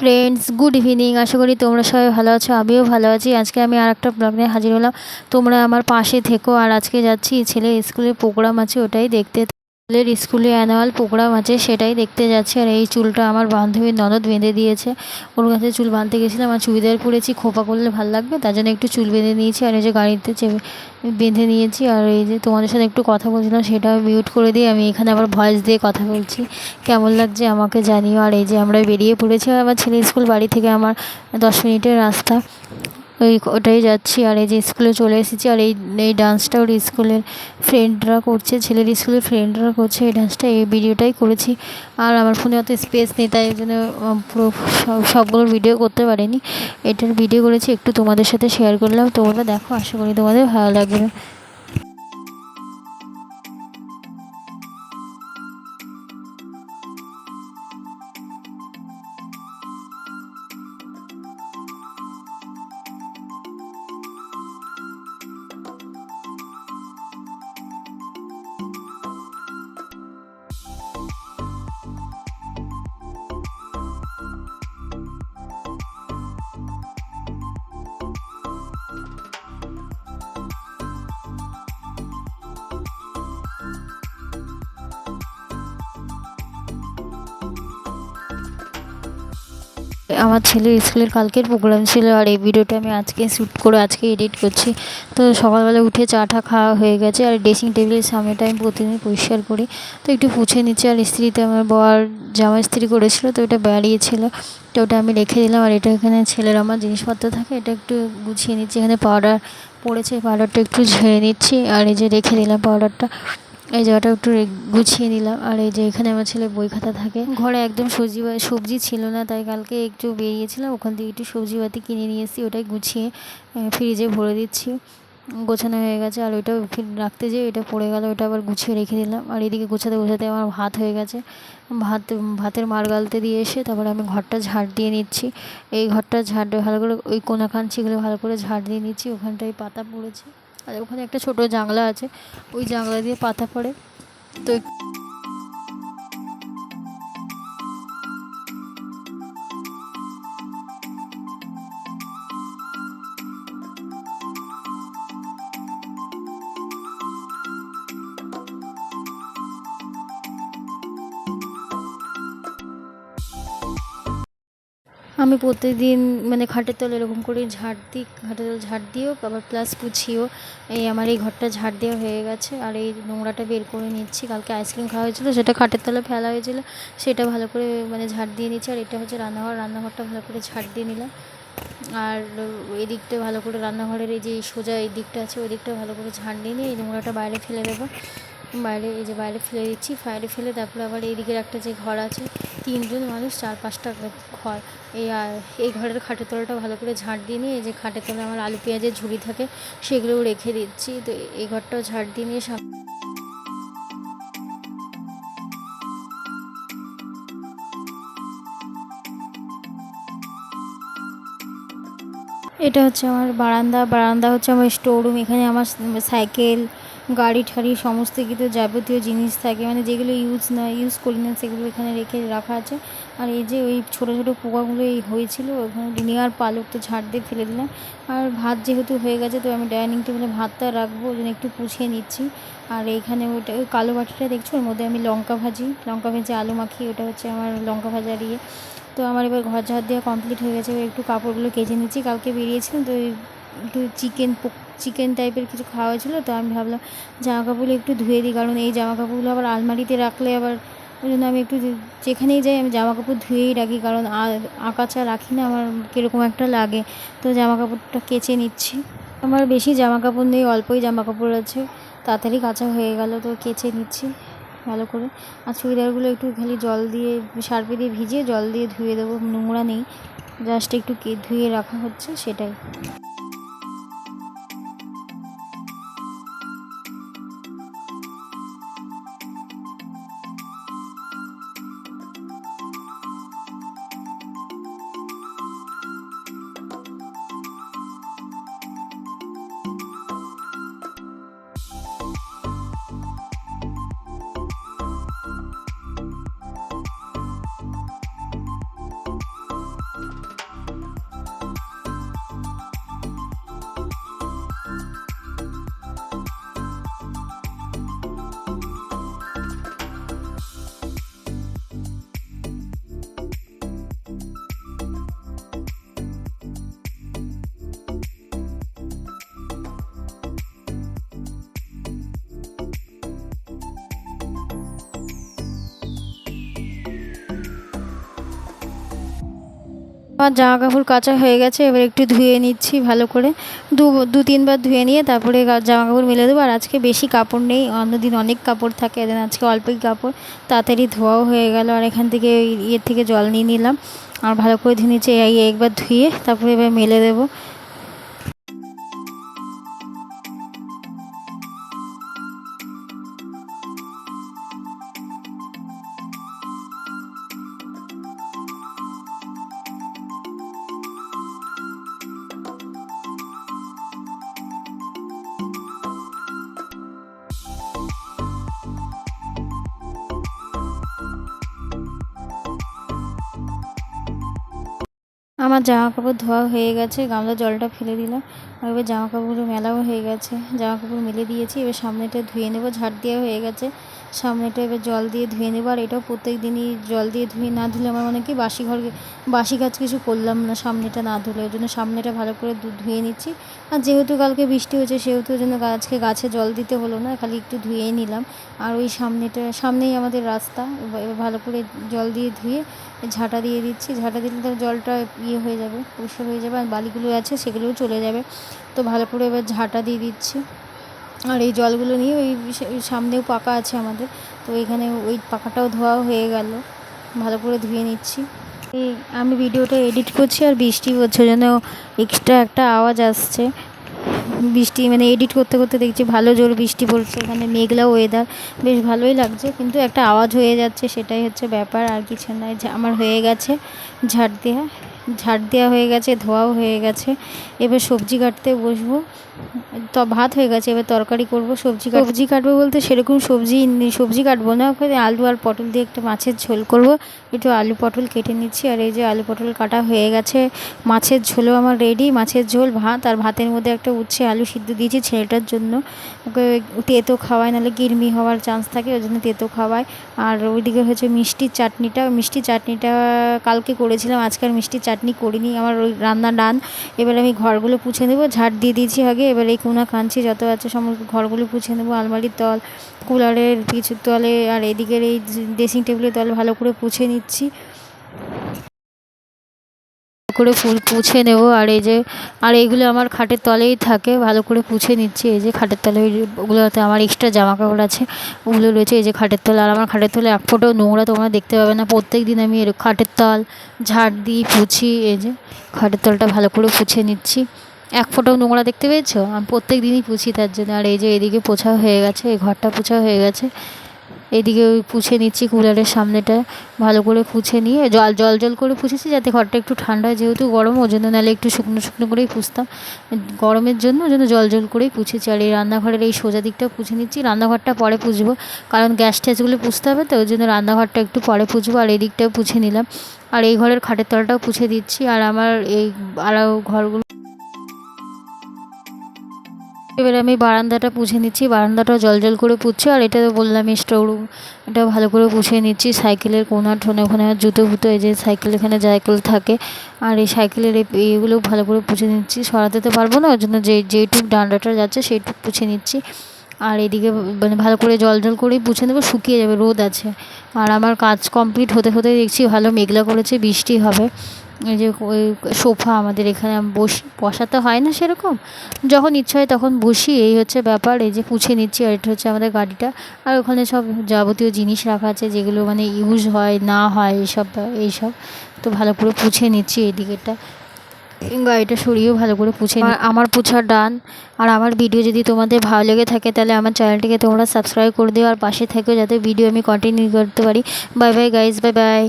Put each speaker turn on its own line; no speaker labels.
Friends good evening আশা করি তোমরা সবাই ভালো আছো, আমিও ভালো আছি। আজকে আমি আর একটা ব্লগ নিয়ে হাজির হলাম। তোমরা আমার পাশে থেকো। আর আজকে যাচ্ছি ছেলে স্কুলের প্রোগ্রাম আছে, ওটাই দেখতে ছেলের স্কুলে অ্যানুয়াল প্রোগ্রাম আছে, সেটাই দেখতে যাচ্ছি। আর এই চুলটা আমার বান্ধবীর ননদ বেঁধে দিয়েছে। ওর কাছে চুল বাঁধতে গেছিলাম আর চুড়িদার পরেছি, খোপা করলে ভালো লাগবে, তার জন্য একটু চুল বেঁধে নিয়েছি। আর এই যে গাড়িতে বেঁধে নিয়েছি, আর এই যে তোমাদের সাথে একটু কথা বলছিলাম, সেটা মিউট করে দিয়ে আমি এখানে আবার ভয়েস দিয়ে কথা বলছি। কেমন লাগছে আমাকে জানিও। আর এই যে আমরা বেরিয়ে পড়েছি আমার ছেলে স্কুল বাড়ি থেকে, আমার দশ মিনিটের রাস্তা। ওই ওটাই যাচ্ছি আর এই যে স্কুলে চলে এসেছি আর এই এই ডান্সটা ওর স্কুলের ফ্রেন্ডরা করছে, ছেলের স্কুলের ফ্রেন্ডরা করছে এই ডান্সটা এই ভিডিওটাই করেছি। আর আমার ফোনে অত স্পেস নেই, তাই এই জন্য পুরো সব, সবগুলো ভিডিও করতে পারিনি। এটার ভিডিও করেছি, একটু তোমাদের সাথে শেয়ার করলাম, তোমরা দেখো, আশা করি তোমাদের ভালো লাগবে। আমার ছেলের স্কুলের কালকের প্রোগ্রাম ছিল আর এই ভিডিওটা আমি আজকে শ্যুট করে, আজকে এডিট করছি। তো সকালবেলা উঠে চা টা খাওয়া হয়ে গেছে আর ড্রেসিং টেবিলের সামনেটা আমি প্রতিদিন পরিষ্কার করি। তো একটু পুছে নিচ্ছি আর স্ত্রীতে আমার বর জামা ইস্ত্রি করেছিল, তো ওটা বেরিয়েছিল তো ওটা আমি রেখে দিলাম আর এটা এখানে ছেলের আমার জিনিসপত্র থাকে, এটা একটু গুছিয়ে নিচ্ছি। এখানে পাউডার পড়েছে পাউডারটা একটু ঝেড়ে নিচ্ছি। আর এই যে রেখে দিলাম পাউডারটা এই জায়গাটা একটু গুছিয়ে নিলাম। আর এই যে এখানে আমার ছেলে বই খাতা থাকে। ঘরে একদম সবজি সবজি ছিল না, তাই কালকে একটু বেরিয়েছিলাম। ওখান থেকে একটু সবজি বাতি কিনে নিয়ে এসেছি, ওটাই গুছিয়ে ফ্রিজে ভরে দিচ্ছি। গোছানো হয়ে গেছে, আর ওইটা রাখতে যেয়ে ওইটা পড়ে গেল ওটা আবার গুছিয়ে রেখে দিলাম। আর এদিকে গোছাতে গোছাতে আমার ভাত হয়ে গেছে। ভাত, ভাতের মার গালতে দিয়ে এসে তারপরে আমি ঘরটা ঝাড় দিয়ে নিচ্ছি। এই ঘরটা ঝাড় ভালো করে ওই কোনা কাঞ্চিগুলো ভালো করে ঝাড় দিয়ে নিচ্ছি, ওখানটায় পাতা পড়েছে। আর ওখানে একটা ছোট জানলা আছে ওই জানলা দিয়ে পাতা পড়ে। তো আমি প্রতিদিন মানে খাটের তলে এরকম করে ঝাড় দিই, খাটের তলে ঝাড় দিয়েও, আবার প্লাস পুছিও এই আমার এই ঘরটা ঝাড় দেওয়া হয়ে গেছে। আর এই নোংরাটা বের করে নিচ্ছি। কালকে আইসক্রিম খাওয়া হয়েছিলো, সেটা খাটের তলে ফেলা হয়েছিল, সেটা ভালো করে মানে ঝাড় দিয়ে নিচ্ছি। আর এটা হচ্ছে রান্নাঘর, রান্নাঘরটা ভালো করে ঝাড় দিয়ে নিলাম। আর এই দিকটা ভালো করে রান্নাঘরের এই যে সোজা এই দিকটা আছে, ওই দিকটা ভালো করে ঝাড় দিয়ে নিয়ে এই নোংরাটা বাইরে ফেলে দেবো। বাইরে এই যে বাইরে ফেলে দিচ্ছি, বাইরে ফেলে তারপরে আবার এই দিকের একটা যে ঘর আছে, তিনজন মানুষ চার পাঁচটা ঘর। এই এই ঘরের খাটের তলাটা ভালো করে ঝাড় দিয়ে নিয়ে, এই যে খাটের তলায় আমার আলু, পেঁয়াজের ঝুড়ি থাকে, সেগুলোও রেখে দিচ্ছি। তো এই ঘরটাও ঝাড় দিয়ে নিয়ে সাম- এটা হচ্ছে আমার বারান্দা। বারান্দা হচ্ছে আমার স্টোর রুম এখানে আমার সাইকেল গাড়ি ঠাড়ি সমস্ত কিছু যাবতীয় জিনিস থাকে মানে যেগুলো ইউজ না ইউজ করি না, সেগুলো এখানে রেখে রাখা আছে। আর এই যে ওই ছোটো ছোটো পোকাগুলো এই হয়েছিল, ওখানে নেওয়ার পালক তো ঝাড় দিয়ে ফেলে দিলাম। আর ভাত যেহেতু হয়ে গেছে, তো আমি ডাইনিং টেবিলে ভাতটা রাখব, ওই জন্য একটু পুছিয়ে নিচ্ছি। আর এইখানে ওইটা, ওই কালো বাটিটা দেখছ? ওর মধ্যে আমি লঙ্কা ভাজি, লঙ্কা ভেজে আলু মাখি ওটা হচ্ছে আমার লঙ্কা ভাজার ইয়ে। তো আমার এবার ঘর ঝাড় দেওয়া কমপ্লিট হয়ে গেছে একটু কাপড়গুলো কেচে নিচ্ছি। কালকে বেরিয়েছিলাম, তো ওই একটু চিকেন চিকেন টাইপের কিছু খাওয়া হয়েছিলো তো আমি ভাবলাম জামা কাপড়গুলো একটু ধুয়ে দিই, কারণ এই জামা কাপড়গুলো আবার আলমারিতে রাখলে আবার ওই জন্য আমি একটু যেখানেই যাই আমি জামা কাপড় ধুয়েই রাখি, কারণ আকাচা রাখি না, আমার কীরকম একটা লাগে। তো জামা কাপড়টা কেচে নিচ্ছি। আমার বেশি জামা কাপড় নেই, অল্পই জামা কাপড় আছে, তাড়াতাড়ি কাঁচা হয়ে গেল, তো কেচে নিচ্ছি ভালো করে। আর চুড়িদারগুলো একটু খালি জল দিয়ে, সার্ফে দিয়ে ভিজিয়ে জল দিয়ে ধুয়ে দেবো, নোংরা নেই, জাস্ট একটু ধুয়ে রাখা হচ্ছে, সেটাই। আমার জামা কাপড় কাঁচা হয়ে গেছে, এবার একটু ধুয়ে নিচ্ছি ভালো করে। দু দু তিনবার ধুয়ে নিয়ে তারপরে জামা কাপড় মেলে দেবো। আর আজকে বেশি কাপড় নেই, অন্যদিন অনেক কাপড় থাকে, এদিন আজকে অল্পই কাপড়। তাড়াতাড়ি ধোয়াও হয়ে গেল, আর এখান থেকে ইয়ের থেকে জল নিয়ে নিলাম। আর ভালো করে ধুয়ে নিচ্ছি একবার ধুয়ে তারপরে এবার মেলে দেবো। আমার জামা কাপড় ধোয়া হয়ে গেছে গামলা জলটা ফেলে দিলাম। এবার জামা কাপড় মেলাও হয়ে গেছে। জামা কাপড় মেলে দিয়েছি, এবার সামনেটা ধুয়ে নেব। ঝাড় দেওয়া হয়ে গেছে। সামনেটা এবার জল দিয়ে ধুয়ে নেব। আর এটাও প্রত্যেক দিনই জল দিয়ে ধুয়ে না ধুলে আমার মনে কি বাসি ঘর বাসি কাজ কিছু করলাম না সামনেটা না ধুলে। ওই জন্য সামনেটা ভালো করে ধুয়ে নিচ্ছি। আর যেহেতু কালকে বৃষ্টি হয়েছে, সেহেতু ওই জন্য আজকে গাছে জল দিতে হলো না, খালি একটু ধুয়েই নিলাম। আর ওই সামনেটা, সামনেই আমাদের রাস্তা। এবার ভালো করে জল দিয়ে ধুয়ে ঝাঁটা দিয়ে দিচ্ছি। ঝাঁটা দিলে তো জলটা ইয়ে হয়ে যাবে, পরিষ্কার হয়ে যাবে। আর বালিগুলো আছে, সেগুলোও চলে যাবে। তো ভালো করে এবার ঝাঁটা দিয়ে দিচ্ছি। আর এই জলগুলো নিয়ে ওই সামনেও পাকা আছে আমাদের। তো এখানে ওই পাকাটাও ধোয়া হয়ে গেল। ভালো করে ধুয়ে নিচ্ছি। আমি ভিডিওটা এডিট করছি আর বৃষ্টি হচ্ছে জন্য এক্সট্রা একটা আওয়াজ আসছে। বৃষ্টি মানে এডিট করতে করতে দেখছি ভালো জোর বৃষ্টি পড়ছে। এখানে মেঘলা ওয়েদার বেশ ভালোই লাগছে। কিন্তু একটা আওয়াজ হয়ে যাচ্ছে সেটাই হচ্ছে ব্যাপার। আর কিছু নয় যে আমার হয়ে গেছে ঝাড় দেওয়া ঝাড় দেওয়া হয়ে গেছে, ধোয়াও হয়ে গেছে। এবার সবজি কাটতে বসবো। তো ভাত হয়ে গেছে, এবার তরকারি করব, সবজি সবজি কাটবো বলতে সেরকম সবজি সবজি কাটবো না। আলু আর পটল দিয়ে একটা মাছের ঝোল করব। একটু আলু পটল কেটে নিচ্ছি, আর এই যে আলু পটল কাটা হয়ে গেছে, মাছের ঝোলও আমার রেডি মাছের ঝোল, ভাত, আর ভাতের মধ্যে একটা উচ্ছে আলু সিদ্ধ দিয়েছি ছেলেটার জন্য। ওকে তেতো খাওয়ায়, নাহলে কিরমি হওয়ার চান্স থাকে, ওই জন্য তেতো খাওয়ায়। আর ওইদিকে হচ্ছে মিষ্টির চাটনিটা মিষ্টি চাটনিটা কালকে করেছিলাম আজকে আর মিষ্টির চাটনি করিনি, আমার ওই রান্না ডান। এবার আমি ঘরগুলো পুছে নেব, ঝাড় দিয়ে দিয়েছি আগে, এবার এই কোনা কাঁচি যত আছে সমস্ত ঘরগুলো পুছে নেব, আলমারির তল, কুলারের কিছু তলে, আর এদিকের এই ড্রেসিং টেবিলের তল ভালো করে পুছে নিচ্ছি। করে ফুল পুছে নেব। আর এই যে, আর এইগুলো আমার খাটের তলেই থাকে। ভালো করে পুছে নিচ্ছি। এই যে খাটের তলে ওগুলোতে আমার এক্সট্রা জামা কাপড় আছে, ওগুলো রয়েছে। এই যে খাটের তলে, আর আমার খাটের তলে এক ফোঁটাও নোংরা তোমরা দেখতে পাবে না। প্রত্যেক দিন আমি এর খাটের তল ঝাড় দিই, পুছি, এই যে খাটের তলটা ভালো করে পুছে নিচ্ছি। এক ফোঁটাও নোংরা দেখতে পেয়েছ? আমি প্রত্যেক দিনই পুছি তার জন্য। আর এই যে এদিকে পোছা হয়ে গেছে, এই ঘরটা পোছা হয়ে গেছে। এদিকে ওই পুছে নিচ্ছি কুলারের সামনেটা, ভালো করে পুছে নিয়ে, জল জল জল করে পুছেছি যাতে ঘরটা একটু ঠান্ডা হয়, যেহেতু গরম ওই জন্য নাহলে একটু শুকনো শুকনো করেই পুছতাম। গরমের জন্য ওই জন্য জল জল করেই পুছেছি, আর এই রান্নাঘরের এই সোজা দিকটাও পুছে নিচ্ছি, রান্নাঘরটা পরে পুছবো, কারণ গ্যাস ট্যাসগুলো পুছতে হবে, তো ওই জন্য রান্নাঘরটা একটু পরে পুছবো, আর এই দিকটাও পুছে নিলাম। আর এই ঘরের খাটের তলাটাও পুছে দিচ্ছি, আর আমার এই আরও ঘরগুলো এবারে আমি বারান্দাটা পুছে নিচ্ছি, বারান্দাটাও জল জল করে পুছছি আর এটা বললাম স্টোর এটা ভালো করে পুছে নিচ্ছি। সাইকেলের কোনা ঠোনা ওখানে জুতো ফুতো, এই যে সাইকেল এখানে সাইকেল থাকে, আর এই সাইকেলের এই এইগুলো ভালো করে পুছে নিচ্ছি। সরাতে তো পারব না ওই জন্য যে, যেইটুক ডান্ডাটা যাচ্ছে সেইটুক পুছে নিচ্ছি। আর এদিকে মানে ভালো করে জল জল করেই পুছে নেব, শুকিয়ে যাবে, রোদ আছে। আর আমার কাজ কমপ্লিট হতে হতে দেখছি ভালো মেঘলা করেছে, বৃষ্টি হবে। এই যে ওই সোফা আমাদের এখানে বসি বসা তো হয় না সেরকম। যখন ইচ্ছা হয় তখন বসি। এই হচ্ছে ব্যাপার। এই যে পুছে নিচ্ছি আর এটা হচ্ছে আমাদের গাড়িটা। আর ওখানে সব যাবতীয় জিনিস রাখা আছে যেগুলো মানে ইউজ হয় না হয় এইসব এইসব। তো ভালো করে পুছে নিচ্ছি এই দিকেরটা গাড়িটা সরিয়েও ভালো করে পুছে আমার পুছা ডান। আর আমার ভিডিও যদি তোমাদের ভালো লেগে থাকে তাহলে আমার চ্যানেলটিকে তোমরা সাবস্ক্রাইব করে দিও। আর পাশে থেকেও যাতে ভিডিও আমি কন্টিনিউ করতে পারি। Bye bye guys bye bye